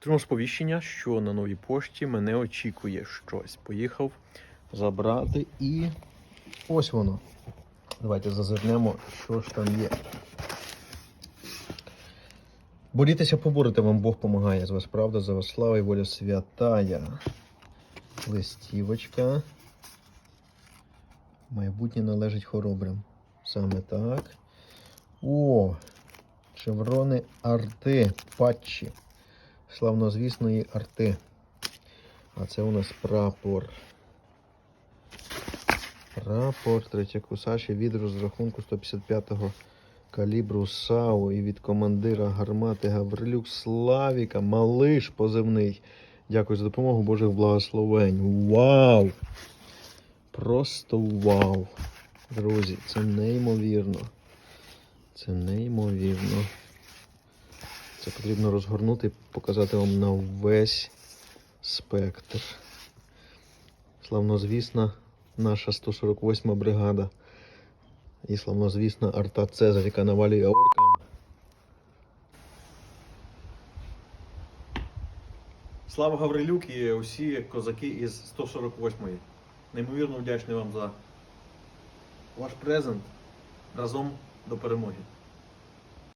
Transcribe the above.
Отримав сповіщення, що на новій пошті мене очікує щось. Поїхав забрати і ось воно. Давайте зазирнемо, що ж там є. Борітеся, поборете, вам Бог помагає. З вас правда, за вас слава і воля святая. Листівочка. Майбутнє належить хоробрим. Саме так. О! Шеврони арти, патчі. Славнозвісної арти. А це у нас прапор. Прапор третьокусачий від розрахунку 155-го калібру САУ і від командира гармати Гаврилюк Славіка. Малиш позивний. Дякую за допомогу Божих благословень. Вау! Просто вау! Друзі, це неймовірно. Це неймовірно. Це потрібно розгорнути і показати вам на весь спектр. Славнозвісна наша 148 бригада. І славнозвісна арта Цезарь, яка навалює оркам. Слава Гаврилюк і усі козаки із 148-ї. Неймовірно вдячний вам за ваш презент разом до перемоги.